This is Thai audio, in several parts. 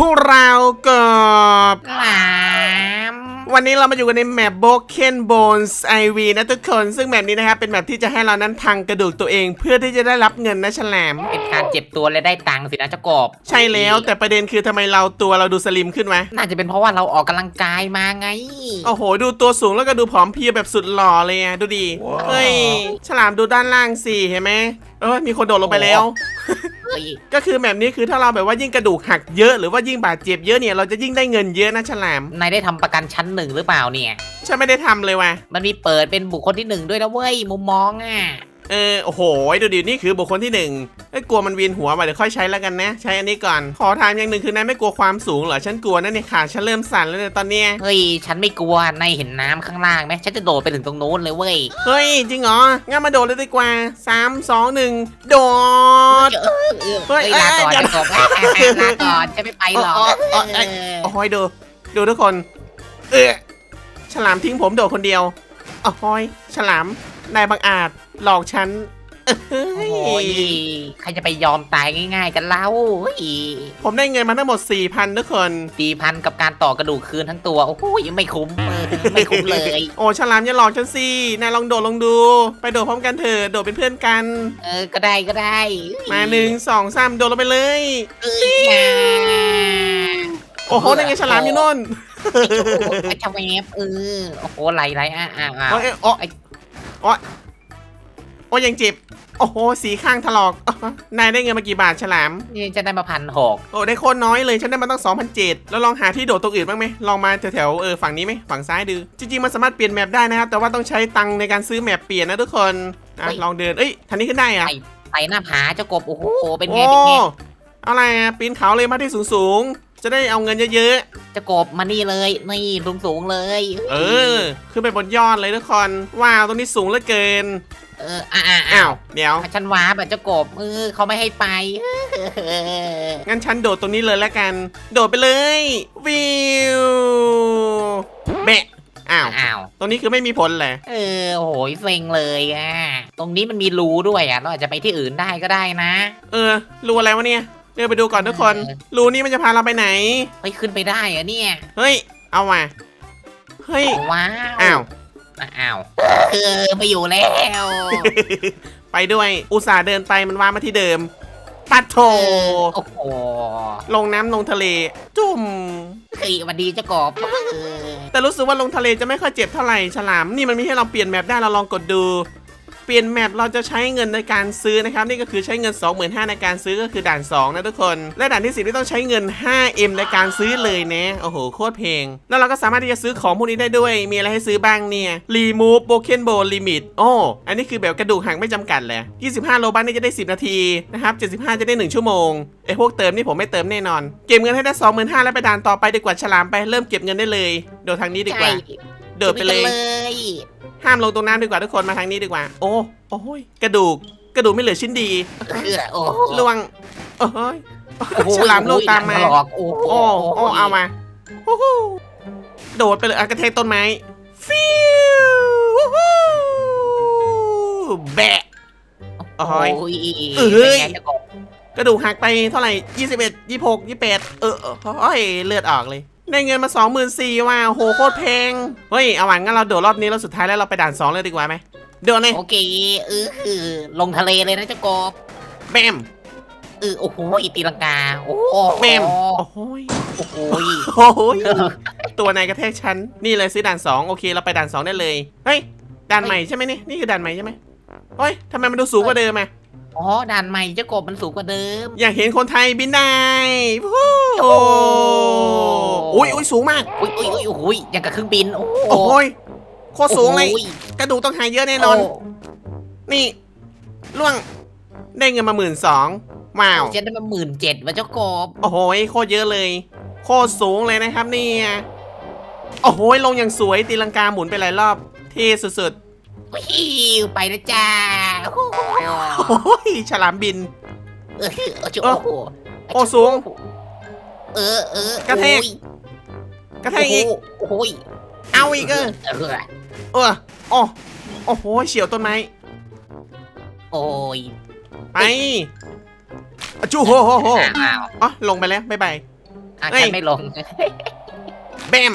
พวกเรากบหลามวันนี้เรามาอยู่กันในแมป Broken Bones IV นะทุกคน ซึ่งแมปนี้นะครับเป็นแมปที่จะให้เรานั้นพังกระดูกตัวเอง เพื่อที่จะได้รับเงินนะฉลาม เป็นการเจ็บตัวและได้ตังค์สินะเจ้ากบใช่แล้วแต่ประเด็นคือทำไมเราตัวเราดูสลิมขึ้นวะน่าจะเป็นเพราะว่าเราออกกำลังกายมาไง โอ้โห ดูตัวสูงแล้วก็ดูผอมเพรียวแบบสุดหล่อเลยอะดูดีเฮ้ย ฉลามดูด้านล่างสิเห็นไหมเออมีคนโดดลงไปแล้วเฮ้ ยก็คือแบบนี้คือถ้าเราแบบว่ายิ่งกระดูกหักเยอะหรือว่ายิ่งบาดเจ็บเยอะเนี่ยเราจะยิ่งได้เงินเยอะนะฉลามนายได้ทำประกันชั้นหนึ่งหรือเปล่าเนี่ย ฉันไม่ได้ทำเลยว่ะมันมีเปิดเป็นบุคคลที่หนึ่งด้วยนะเว้ยมุมมองอะ เออ โอ้โห ดูดิ นี่คือบุคคลที่หนึ่งเอ้ยกลัวมันเวียนหัวว่ะเดี๋ยวค่อยใช้แล้วกันนะ ใช้อันนี้ก่อน ขอถามอย่างหนึ่งคือนายไม่กลัวความสูงเหรอ ฉันกลัวนะเนี่ยขาฉันเริ่มสั่นแล้วเนี่ยตอนเนี้ย เฮ้ย ฉันไม่กลัวนายเห็นน้ำข้างล่างไหมฉันจะโดดไปถึงตรงนู้นเลยเว้ยเฮ้ย จริงเหรอ งั้นมาโดดเลยดีกว่าสามสองหนึ่งโดด เออเออเฮ้เฮ้ยยลาก่อนเอ้ยเจ้ากบลาก่อนจะไม่ไปหรอกอ๋ออ๋ออ๋อโอ้ยดู ดูทุกคน เออฉลามทิ้งผมโดดคนเดียวโอ้ยฉลาม นายบังอาจหลอกฉันเอ้โอ้ยยใครจะไปยอมตายง่าย ๆ กันเล่าเฮ้ยผมได้เงินมาทั้งหมด 4,000 ทุกคนตีพันกับการต่อกระดูกคืนทั้งตัว โอ้โหยังไม่คุ้มเออไม่คุ้มเลย โอ้ฉลามอย่าหลอกฉันสินายลองโดดลองดู ไปโดดพร้อมกันเถอะโดดเป็นเพื่อนกัน เออก็ได้ก็ได้ มาหนึ่งสองสามโดดลงไปเลยเอ้ยอย่าโอ้โหนั่นไงฉลามอยู่โน่นไอ้ชาเวฟเออโอ้โหไหลไหลอะอะอะโอ้ยโอ้ย โอ้ยโอ้ยยังเจ็บ โอ้โห สีข้างถลอกนายได้เงินมากี่บาทฉลาม นี่จะได้มาพันหกโอ้ได้โคตรน้อยเลยฉันได้มาตั้ง2,007แล้วลองหาที่โดดตรงอื่นบ้างไหมลองมาแถวๆเออฝั่งนี้ไหมฝั่งซ้ายดูจริงๆมันสามารถเปลี่ยนแมปได้นะครับแต่ว่าต้องใช้ตังค์ในการซื้อแมปเปลี่ยนนะทุกคนอะลองเดินเอ้ยทางนี้ขึ้นได้อะไต่หน้าผาเจ้ากบโอ้โหเป็นไงโอ้เป็นไงอะไรอะปีนเขาเลยมาที่สูงๆ จะได้เอาเงินเยอะเจ้ากบมานี่เลยนี่สูงสูงๆเลยๆ เออ ขึ้นไปบนยอดเลยทุกคน ว้าวตรงนี้สูงเหลือเกิน เอออะอะอ้าอ้าววเดี๋ยว ฉันว้าแบบเจ้ากบเออเขาไม่ให้ไปงั้นฉันโดดตรงนี้เลยแล้วกัน โดดไปเลย วิวแบะอ้าว อ้าวตรงนี้คือไม่มีผลเลยเออโอ้โหเซ็งเลยอะตรงนี้มันมีรูด้วยอะเราอาจจะไปที่อื่นได้ก็ได้นะ เออ รูอะไรวะเนี่ย เดินไปดูก่อนทุกคนเออรูนี้มันจะพาเราไปไหนเฮ้ยขึ้นไปได้เหรอะเนี่ยเฮ้ย เอามา เฮ้ย ว้าวอ้าวอะอ้าวเออไปอยู่แล้วไปด้วย อุตส่าห์เดินไปมันว่ามาที่เดิม ปัดโถ โอ้โหลงน้ำลงทะเล จุ่มเฮ้ยสวันดีเจ้ากบเออแต่รู้สึกว่าลงทะเลจะไม่ค่อยเจ็บเท่าไหร่ฉลาม นี่มันมีให้เราเปลี่ยนแมปได้เราลองกดดู เปลี่ยนแมปเราจะใช้เงินในการซื้อนะครับนี่ก็คือใช้เงิน 25,000ในการซื้อก็คือด่าน 2 นะทุกคน และด่านที่ 10นี่ต้องใช้เงิน 5M ในการซื้อเลยนะโอ้โหโคตรเพลง แล้วเราก็สามารถที่จะซื้อของพวกนี้ได้ด้วย มีอะไรให้ซื้อบ้างเนี่ย Remove Broken Bone Limit โอ้อันนี้คือแบบกระดูกหักไม่จำกัดเลย25 โลบัคนี่จะได้ 10 นาทีนะครับ75 จะได้ 1 ชั่วโมงไอ้พวกเติมนี่ผมไม่เติมแน่นอน เก็บเงินให้ได้ 25,000แล้วไปด่านต่อไปดีกว่าฉลามไปเริ่มเก็บเงินได้เลย โดดทางนี้ดีกว่าโดดไปเลยเลย ห้ามลงตรงน้ำดีกว่าทุกคนมาทางนี้ดีกว่า โอ้โอ้ยกระดูก กระดูกไม่เหลือชิ้นดีเออโอ้โหระวังโอ้ยโอ้โหฉลามโลกตามมาหลอกโอ้โหโอ้โอ้เอามาโอ้โหโดดไปเลยอะกระเทยต้นไม้ฟิวโอ้โหแบะโอ้ยโอ้ยเอ้ยเป็นไงเจ้ากบกระดูกหักไปเท่าไหร่21 26 28เออเออโอ้ยเลือดออกเลย ได้เงินมา 24,000ว้าวโหโคตรแพง เฮ้ยเอาหวังงั้นเราโดดรอบนี้แล้วสุดท้ายแล้วเราไปด่าน 2 เลยดีกว่าไหมโดดเลยโอเคเออคือลงทะเลเลยนะเจ้ากบแบมเออโอ้โหตีลังกา โอ้โหแบมโอ้โหยโอ้โหโอ้โหยตัวนายกระแทกฉันนี่เลยซื้อด่าน 2 โอเคเราไปด่าน 2 ได้เลยเฮ้ยด่านใหม่ใช่ไหมนี่นี่คือด่านใหม่ใช่ไหมเฮ้ยทำไมมันดูสูงกว่าเดิมอะอ๋อด่านใหม่เจ้ากบมันสูงกว่าเดิม อยากเห็นคนไทยบินได้วู้โอ้ อุ้ยอุ้ยสูงมาก อุ้ยอุ้ยอุ้ยโอ้ยอย่างกับเครื่องบิน โอ้โอ้โหยโคตรสูงเลยโอ้ยกระดูกต้องหายเยอะแน่นอน นี่ล่วงได้เงินมาหมื่นสองว้าวโอ้ฉันได้มาหมื่นเจ็ดว่ะเจ้ากบโอ้โหยโคตรเยอะเลย โคตรสูงเลยนะครับเนี่ยโอ้โหยลงอย่างสวยตีลังกาหมุนไปหลายรอบเท่สุดวิวไปนะจ้าโอ้โหๆโอ้โหยฉลามบินเออโอ้โหโอ้โหโอ้สูง เออเออกระแทกโอ้ย กระแทกอีกโอ้โหเอาอีกเออเออเออโอ้โอ้โหเฉียวต้นไม้โอ้ยไปอะจูโหโหโหอ้าวอ๋อลงไปแล้วบ๊ายบายอะเอ้ยฉันไม่ลงแบม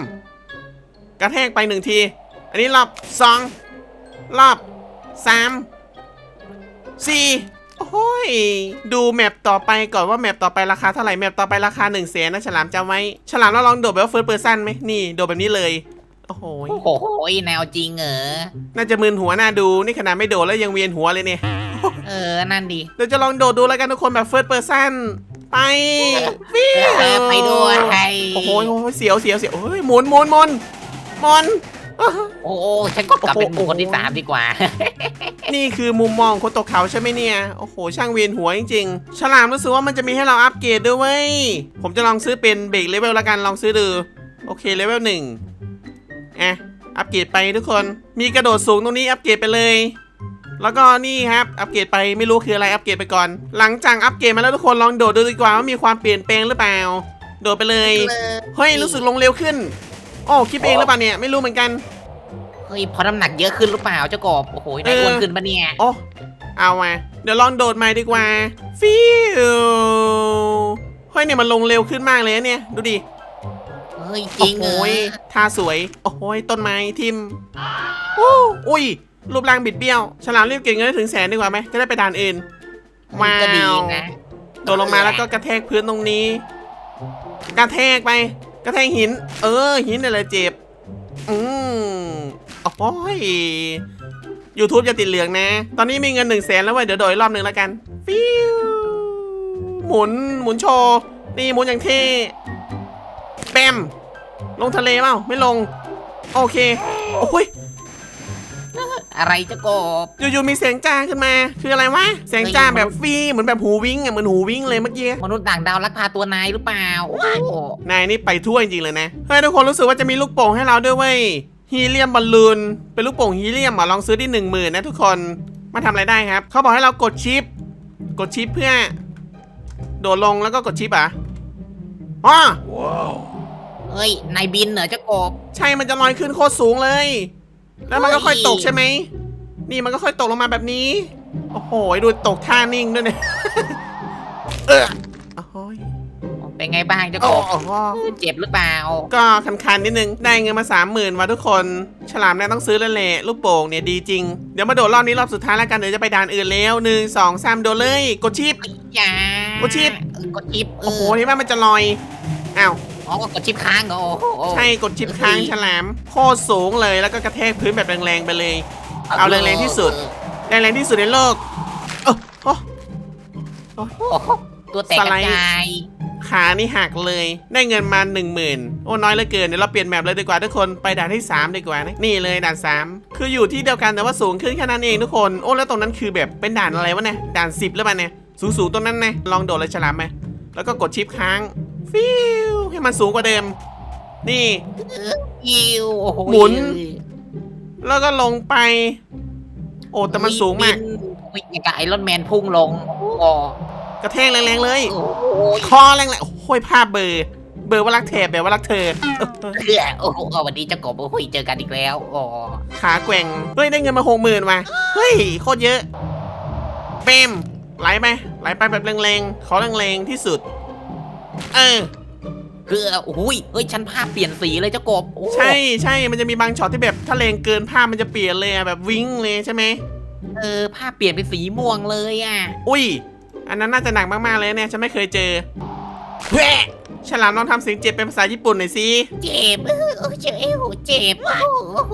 กระแทกไปหนึ่งที อันนี้รอบสองรอบสามสี่ โอ้ย ดูแมปต่อไปก่อนว่าแมปต่อไปราคาเท่าไหร่ แมปต่อไปราคา1นึ่งแสนนะฉลามจำไว้ ฉลามเราลองโดดแบบว่าเฟิร์สเปอร์ซันไหมนี่โดดแบบนี้เลย โอ้โหโอ้โหแนวจริงเหรอ น่าจะมึนหัวหน้าดู นี่ขนาดไม่โดดแล้วยังเวียนหัวเลยเนี่ย เออ นั่นดิเดี๋ยวจะลองโดดดูแล้วกันทุกคนแบบเฟิร์สเปอร์ซันไปฟิวเออไปด้วยโอ้โหโอ้โหเสียวเสียวเสียวเฮ้ยหมุนหมุนหมุนหมุน โอ้โหฉันก็กลับเป็นโอ้หโหมูคนที่สามดีกว่า นี่คือมุมมองคนตกเขาใช่ไหมเนี่ย โอ้โห ช่างเวียนหัวจริงๆ ฉลามรู้สึกว่ามันจะมีให้เราอัปเกรดด้วยเว้ย ผมจะลองซื้อเป็นเบรกเลเวลละกันลองซื้อดู โอเคเลเวลหนึ่งอะ อัปเกรดไปทุกคน มีกระโดดสูงตรงนี้อัปเกรดไปเลย แล้วก็นี่ครับ อัปเกรดไปไม่รู้คืออะไรอัปเกรดไปก่อน หลังจากอัปเกรดมาแล้วทุกคนลองโดดดูดีกว่าว่ามีความเปลี่ยนแปลงหรือเปล่า โดดไปเลย เฮ้ยรู้สึกลงเร็วขึ้น โอ้คิดเองหรือเปล่าเนี่ยไม่รู้เหมือนกัน เฮ้ยเพราะน้ำหนักเยอะขึ้นหรือเปล่าเจ้ากบโอ้โหนายอ้วนขึ้นปะเนี่ยโอ้เอามาเดี๋ยวลองโดดใหม่ดีกว่าฟิวเฮ้ยเนี่ยมันลงเร็วขึ้นมากเลยนะเนี่ยดูดิเฮ้ยจริงเหรอโอ้ยท่าสวยโอ้โหยต้นไม้ทิมอู้อุ้ยรูปร่างบิดเบี้ยว ฉลามรีบเก็บเงินให้ถึงแสนดีกว่าไหมจะได้ไปด่านอื่น ว้าก็ดีว นะโดดลงมาแล้วก็กระแทกพื้นตรงนี้ กระแทกไปก ระแทกหิน เออ หินอะไรเจ็บ อืมโอ้ย YouTube จะติดเหลืองนะ ตอนนี้มีเงินหนึ่งแสนแล้วเว้ย เดี๋ยวโดดอีกรอบหนึ่งแล้วกัน ฟิวหมุน หมุนโชว์ นี่หมุนอย่างเท่แปมลงทะเลเปล่า ไม่ลง โอเค โอ้ย อะไรเจ้ากบ อยู่ๆมีเสียงจ้าขึ้นมา คืออะไรวะเสียงจ้าแบบฟีเหมือนแบบหูวิ่งอะเหมือนหูวิ่งเลยเมื่อกี้มนุษย์ต่างดาวลักพาตัวนายหรือเปล่าโอ้โหนายนี่ไปทั่วจริงๆเลยนะเฮ้ยทุกคนรู้สึกว่าจะมีลูกโป่งให้เราด้วยเว้ยฮีเลียมบอลลูนเป็นลูกโป่งฮีเลียมอะลองซื้อที่หนึ่งหมื่นนะทุกคนมาทำอะไรได้ครับเขาบอกให้เรากดชิป กดชิปเพื่อ โดดลงแล้วก็กดชิปอะอ๋อเฮ้ยนายบินเหรอเจ้ากบ ใช่มันจะลอยขึ้นโคตรสูงเลย แล้วมันก็ค่อยตกใช่ไหม นี่มันก็ค่อยตกลงมาแบบนี้ โอ้โห ดูตกท่านิ่งด้วยเนี่ย เออโอ้ยเป็นไงบ้างเจ้าโอ้กบโหเจ็บหรือเปล่า ก็คันๆนิดนึง ได้เงินมาสามหมื่นว่ะทุกคน ฉลามเนี่ยต้องซื้อแล้วแหละลูกโป่งเนี่ยดีจริง เดี๋ยวมาโดดรอบนี้รอบสุดท้ายแล้วกัน เดี๋ยวจะไปด่านอื่นแล้วหนึ่งสองสามโดดเลย กดชิปอย่ากดชิปเออกดชิปเอโอ้โหอที่ว่ามันจะลอย อ้าว อ๋อกดชิปค้างเหรอโอ้โห ใช่กดชิปค้างฉลามโคตรสูงเลยแล้วก็กระแทกพื้นแบบแรงๆไปเลย เอาแรงๆที่สุด แรงๆที่สุดในโลกเอ้อโอ้โอ้โหตัวแตกกสไลระด์จายขานี่หักเลย ได้เงินมา1 0,000โอ้น้อยเหลือเกินเดี๋ยวเราเปลี่ยนแมปเลยดีกว่าทุกคนไปด่านที่ 3 ดีกว่านะนี่เลยด่าน 3 คืออยู่ที่เดียวกันแต่ว่าสูงขึ้นแค่นั้นเองทุกคนโอ้แล้วตรงนั้นคือแบบเป็นด่านอะไรวะเนี่ยด่าน 10หรือเปล่าเนี่ยสูงๆตรงนั้นนะลองโดดเลยฉลามไหมแล้วก็กดชิปค้าง ฟิวให้มันสูงกว่าเดิม นี่ ยิวโอ้โหหมุน แล้วก็ลงไป โอ้แต่มันสูงมากวิ่งอย่างกับไอรอนแมนพุ่งลงโอ้โหกระแทกแรงๆเลย โอ้โหคอแรงๆโอ้ยภาพเบลอร์ เบลอร์ว่ารักแถบแบบว่ารักเธอเพื่อโอ้โหเอาวันนี้เจะกบโอ้โหเจอกันอีกแล้วโอ้ขาแกว่ง เฮ้ย ได้เงินมาหกหมื่นว่ะ เฮ้ย โคตรเยอะเปมไหลไปไหลไปแบบแรงๆขอแรงๆที่สุด เออเพื่อโอ้โหเฮ้ยฉันภาพเปลี่ยนสีเลยเจ้ากบโอ้ใช่ใช่มันจะมีบางช็อตที่แบบถ้าแรงเกินภาพมันจะเปลี่ยนเลยอะแบบวิ้งเลยใช่ไหมเออภาพเปลี่ยนเป็นสีม่วงเลยอะอุ้ย อันนั้นน่าจะหนักมากๆเลยเนี่ยฉันไม่เคยเจอแหวะฉลามลองทำเสียงเจ็บเป็นภาษาญี่ปุ่นหน่อยสิเจ็บเออเออเจ็บเอวเจ็บโอ้โห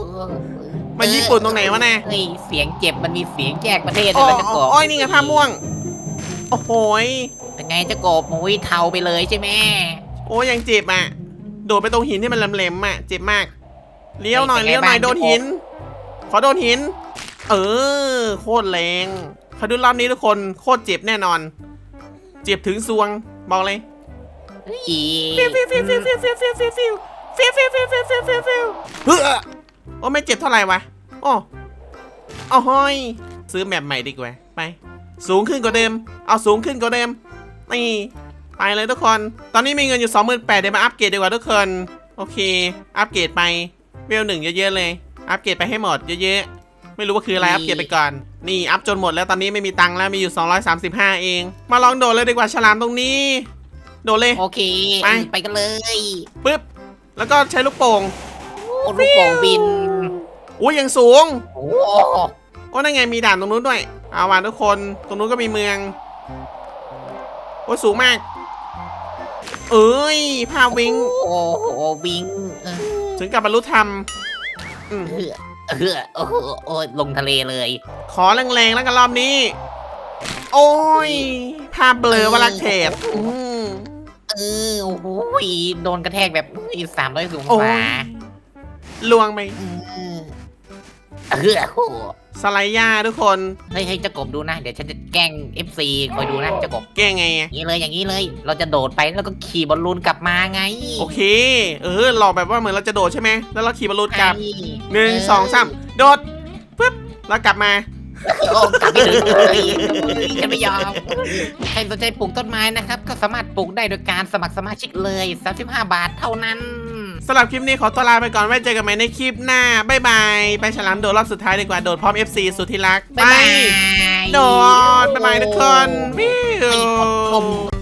มันญี่ปุ่นตรงไหนวะเนี่ยเฮ้ยเสียงเจ็บมันมีเสียงแยกประเทศเลโอ้ยนะเจ้ากบโอ้ยนี่ไงภาพม่วง โอ้โหยเป็นไงเจ้ากบโอ้ยเทาไปเลยใช่ไหมโอ้ยยังเจ็บอะ โดดไปตรงหินที่มันแหลมๆอะ เจ็บมาก เลี้ยวหน่อยเป็นไงเลี้ยวหน่อยบ้างโดนหิน ขอโดนหิน เออ โคตรแรงขอดูรอบนี้ทุกคนโคตรเจ็บแน่นอน เจ็บถึงซวงบอกเลยอีฟิวฟิวฟิวฟิวฟิวฟิวฟิวฟิวฟิวฟิวฟิวฟิวฟิวฟิวฟิวฟิวเฮ้อโอ้ไม่เจ็บเท่าไหร่วะโอ้เอาห้อยซื้อแมปใหม่ดีกว่าไป สูงขึ้นกว่าเดิม เอาสูงขึ้นกว่าเดิม นี่ไปเลยทุกคน ตอนนี้มีเงินอยู่ 28,000เดี๋ยวมาอัปเกรดดีกว่าทุกคน โอเค อัปเกรดไปเวลหนึ่งเยอะๆเลย อัปเกรดไปให้หมดเยอะๆ ไม่รู้ว่าคืออะไร อัปเกรดไปก่อน นี่อัพจนหมดแล้วตอนนี้ไม่มีตังค์แล้วมีอยู่ 235 เอง มาลองโดดเลยดีกว่าฉลามตรงนี้ โดดเลย โอเค ไป ไปกันเลยปึ๊บ แล้วก็ใช้ลูกโป่งโอ้ลูกโป่งบินอุ้ยยังสูง โอ้ก็นั่นไงมีด่านตรงนู้นด้วย เอาว่ะทุกคน ตรงนู้นก็มีเมือง โอ้ยสูงมาก เอ้ยภาพวิงโอ้โหวิงเออถึงกับบรรลุธรรมอืมเออเออโอ้โหโอ้ยลงทะเลเลยขอแรงๆแล้วกันรอบนี้ โอ้ย ภาพเบลอวลักเทศอืมเออโอ้โหโดนกระแทกแบบสามร้อยสูงโอ้ฝายลวงไปเออเออโอ้โห สไลด์ย่าทุกคนเฮ้ยให้เจ้ากบดูนะ เดี๋ยวฉันจะแกล้ง FC คอยดูนะเจ้ากบแก้ไงอะอย่างนี้เลยอย่างนี้เลย เราจะโดดไปแล้วก็ขี่บอลลูนกลับมาไงโอเค เออหลอกแบบว่าเหมือนเราจะโดดใช่ไหมแล้วเราขี่บอลลูนกลับไอ้หนึ่งสองสามโดดปึ๊บแล้วกลับมา โอ้กลับไม่ถึงเลยฉันไม่ยอมใครสนใจปลูกต้นไม้นะครับ ก็สามารถปลูกได้โดยการสมัครสมาชิกเลย 35 บาทเท่านั้น สำหรับคลิปนี้ขอตัวลาไปก่อนไว้เจอกันใหม่ในคลิปหน้าบ๊ายบายไปฉลามโดดรอบสุดท้ายดีกว่าโดดพร้อม FC สุดที่รักบ๊ายบาย โดดบ๊ายบายทุกคนวิวให้กดชม